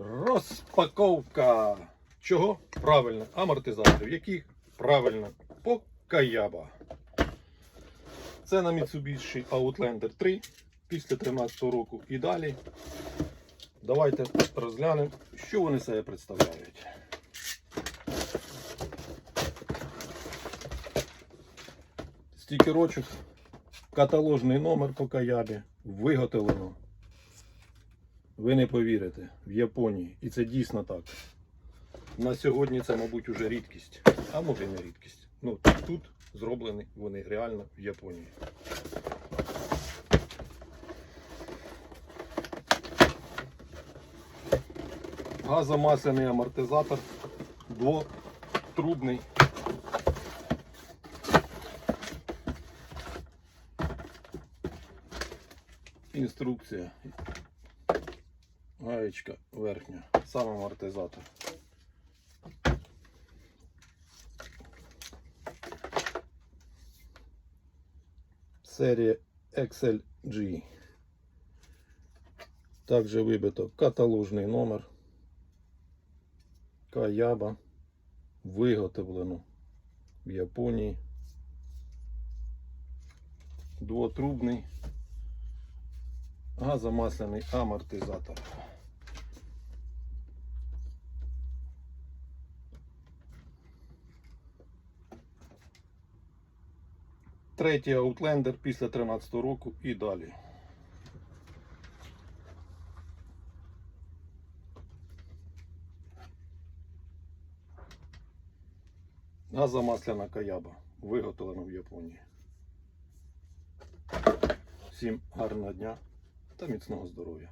Розпаковка. Чого? Правильно. Амортизаторів. Яких? Правильно. Покаяба. Це на Mitsubishi Outlander 3 після 13 року і далі. Давайте розглянемо, що вони себе представляють. Стікерочок, каталожний номер по каябі, виготовлено. Ви не повірите, в Японії. І це дійсно так. На сьогодні це, мабуть, уже рідкість, а може не рідкість. Ну, тут зроблені вони реально в Японії. Газомасляний амортизатор, двотрубний. Інструкція. Гаєчка верхня, сам амортизатор. Серія XLG. Також вибито каталожний номер. Каяба. Виготовлено в Японії. Двотрубний газомасляний амортизатор. Третій Outlander після 13 року і далі. Газомасляна каяба. Виготовлена в Японії. Всім гарного дня та міцного здоров'я.